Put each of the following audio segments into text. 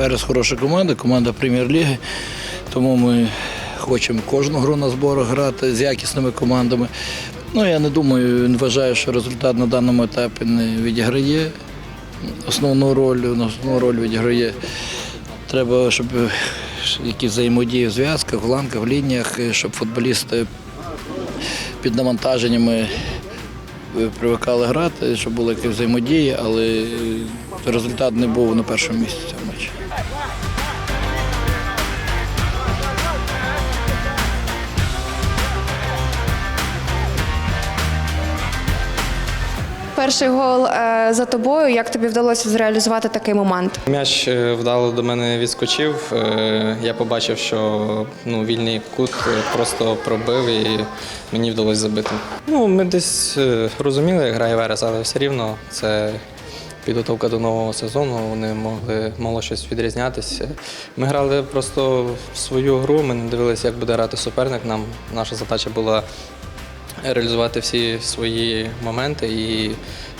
Верес хороша команда, команда прем'єр-ліги. Тому ми хочемо кожну гру на зборах грати з якісними командами. Ну, я не думаю, не вважаю, що результат на даному етапі не відіграє основну роль. Основну роль відіграє. Треба, щоб якісь взаємодії в зв'язках, в ланках, в лініях, щоб футболісти під навантаженнями привикали грати, щоб були якісь взаємодії, але результат не був на першому місці в цьому матчі. Перший гол е, за тобою. Як тобі вдалося зреалізувати такий момент? М'яч е, вдало до мене відскочив. Е, Я побачив, що ну, вільний кут просто пробив і мені вдалося забити. Ну, ми десь розуміли, як грає Верес, але все рівно це підготовка до нового сезону. Вони могли могло щось відрізнятися. Ми грали просто в свою гру, ми не дивилися, як буде грати суперник. Нам наша задача була реалізувати всі свої моменти і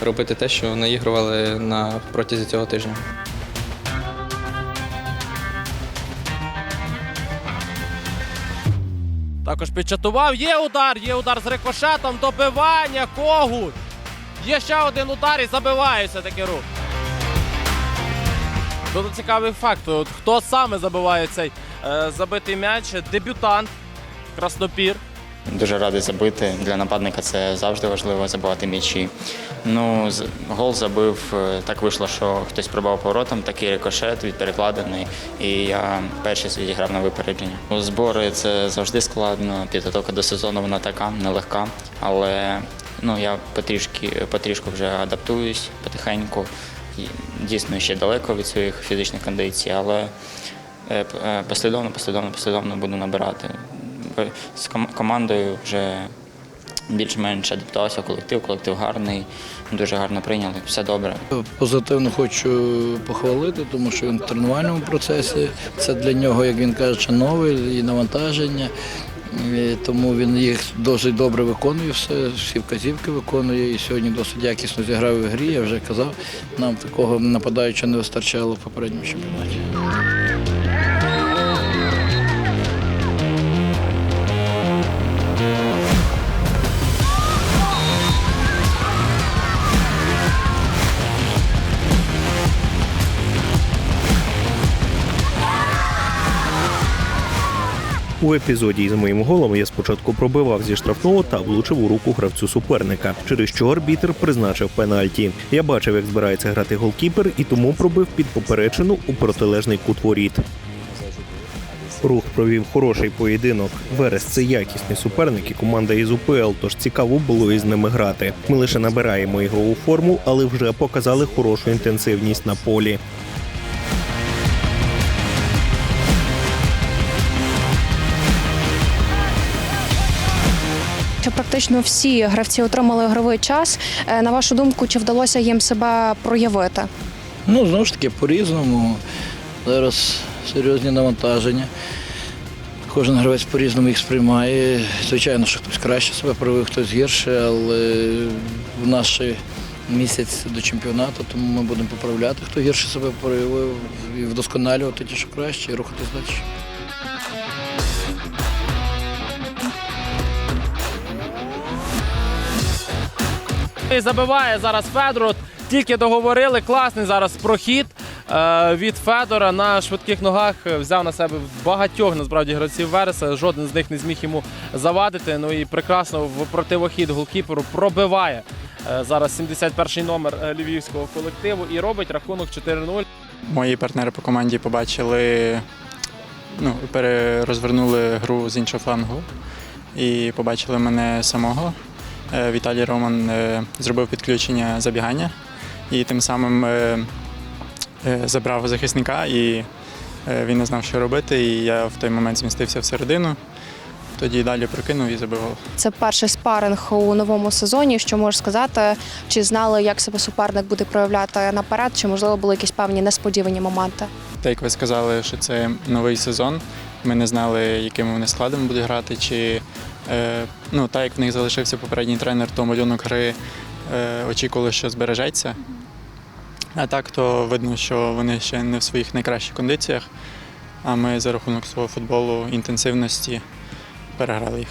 робити те, що наігрували на протязі цього тижня. Також підчатував. Є удар, є удар з рикошетом, добивання, когут. Є ще один удар і забивається таки рух. Дуже цікавий факт. От хто саме забиває цей е, забитий м'яч? Дебютант Краснопір. Дуже радий забити. Для нападника це завжди важливо забивати м'ячі. Ну, гол забив. е, Так вийшло, що хтось пробав поворотом, такий рикошет від перекладений, і я перший відіграв на випередження. Ну, Збори це завжди складно. Підготовка до сезону вона така нелегка, але ну я потрішки потрішку вже адаптуюсь потихеньку. Дійсно ще далеко від своїх фізичних кондицій, але е, е, послідовно, послідовно, послідовно буду набирати. Бо З командою вже більш-менш адаптувався колектив, колектив гарний, дуже гарно прийняли, все добре. Позитивно хочу похвалити, тому що він в тренувальному процесі. Це для нього, як він каже, нове і навантаження. І тому він їх досить добре виконує, все, всі вказівки виконує. І сьогодні досить якісно зіграв у грі. Я вже казав, нам такого нападаючого не вистачало в попередньому чемпіонаті. У епізоді із моїм голом я спочатку пробивав зі штрафного та влучив у руку гравцю суперника, через що арбітр призначив пенальті. Я бачив, як збирається грати голкіпер, і тому пробив під поперечину у протилежний кут воріт. Рух провів хороший поєдинок. Верес це якісний суперник і команда із УПЛ, тож цікаво було із ними грати. Ми лише набираємо ігрову форму, але вже показали хорошу інтенсивність на полі. Що практично всі гравці отримали ігровий час. Е, На вашу думку, чи вдалося їм себе проявити? Ну, знову ж таки, по-різному. Зараз серйозні навантаження. Кожен гравець по-різному їх сприймає. Звичайно, що хтось краще себе проявив, хтось гірше, але в наш місяць до чемпіонату, тому ми будемо поправляти, хто гірше себе проявив, і вдосконалювати ті, що краще, і рухатись далі. І забиває зараз Федору. Тільки договорили. Класний зараз прохід е, від Федора на швидких ногах. Взяв на себе багатьох насправді гравців Вереса. Жоден з них не зміг йому завадити. Ну і прекрасно в противохід голкіперу пробиває е, зараз 71-й номер е, львівського колективу і робить рахунок 4-0. Мої партнери по команді побачили, ну, перерозвернули гру з іншого флангу і побачили мене самого. Е, Віталій Роман е, зробив підключення забігання і тим самим е, забрав захисника, і він не знав, що робити. І я в той момент змістився всередину. Тоді далі прокинув і забив гол. Це перший спаринг у новому сезоні. Що можеш сказати? Чи знали, як себе суперник буде проявляти наперед, чи можливо були якісь певні несподівані моменти? Так як ви сказали, що це новий сезон. Ми не знали, яким вони складом будуть грати, чи е, ну, так як в них залишився попередній тренер, то малюнок гри е, очікували, що збережеться. А так то видно, що вони ще не в своїх найкращих кондиціях. А ми за рахунок свого футболу інтенсивності переграли їх.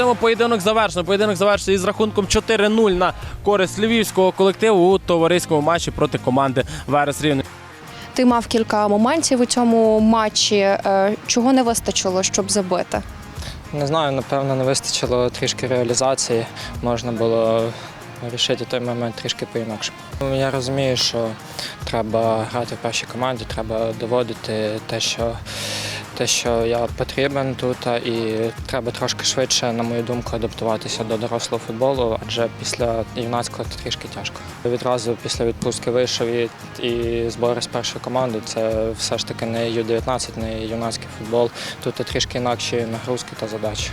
Цьому поєдинок завершено. Поєдинок завершився із рахунком 4-0 на користь львівського колективу у товариському матчі проти команди Верес Рівне. Ти мав кілька моментів у цьому матчі. Е, Чого не вистачило, щоб забити? Не знаю, напевно, не вистачило трішки реалізації. Можна було вирішити той момент трішки по-інакше. Ну, Я розумію, що треба грати в першій команді, треба доводити те, що, те, що я потрібен тут, і треба трошки швидше, на мою думку, адаптуватися до дорослого футболу, адже після юнацького трішки тяжко. Відразу після відпустки вийшов і, і збори з першої команди. Це все ж таки не Ю-19, не юнацький футбол. Тут трішки інакші нагрузки та задачі.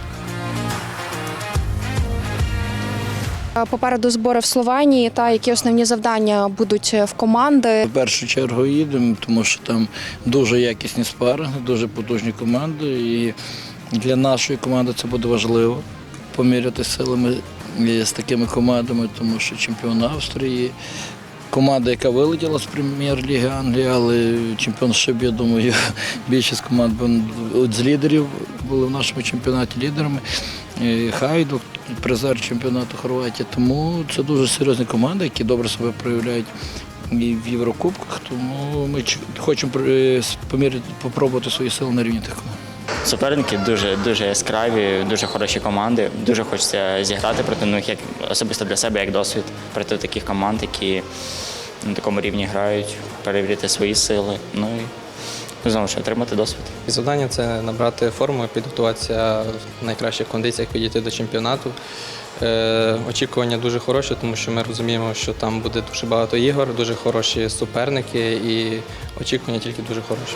Попереду збори в Словенії та які основні завдання будуть в команди. В першу чергу їдемо, тому що там дуже якісні спаринги, дуже потужні команди. І для нашої команди це буде важливо поміряти силами з такими командами, тому що чемпіон Австрії. Команда, яка вилетіла з прем'єр-ліги Англії, але чемпіоншип, я думаю, більшість команд з лідерів були в нашому чемпіонаті лідерами. І Хайдук, призер чемпіонату Хорватії. Тому це дуже серйозні команди, які добре себе проявляють і в Єврокубках. Тому ми хочемо е, поміряти, попробувати свої сили на рівні тих команд. Суперники дуже дуже яскраві, дуже хороші команди. Дуже хочеться зіграти проти них, як особисто для себе, як досвід проти таких команд, які на такому рівні грають, перевірити свої сили. Ну і знову ж отримати досвід. Завдання це набрати форму, підготуватися в найкращих кондиціях, підійти до чемпіонату. Е, очікування дуже хороші, тому що ми розуміємо, що там буде дуже багато ігор, дуже хороші суперники і очікування тільки дуже хороші.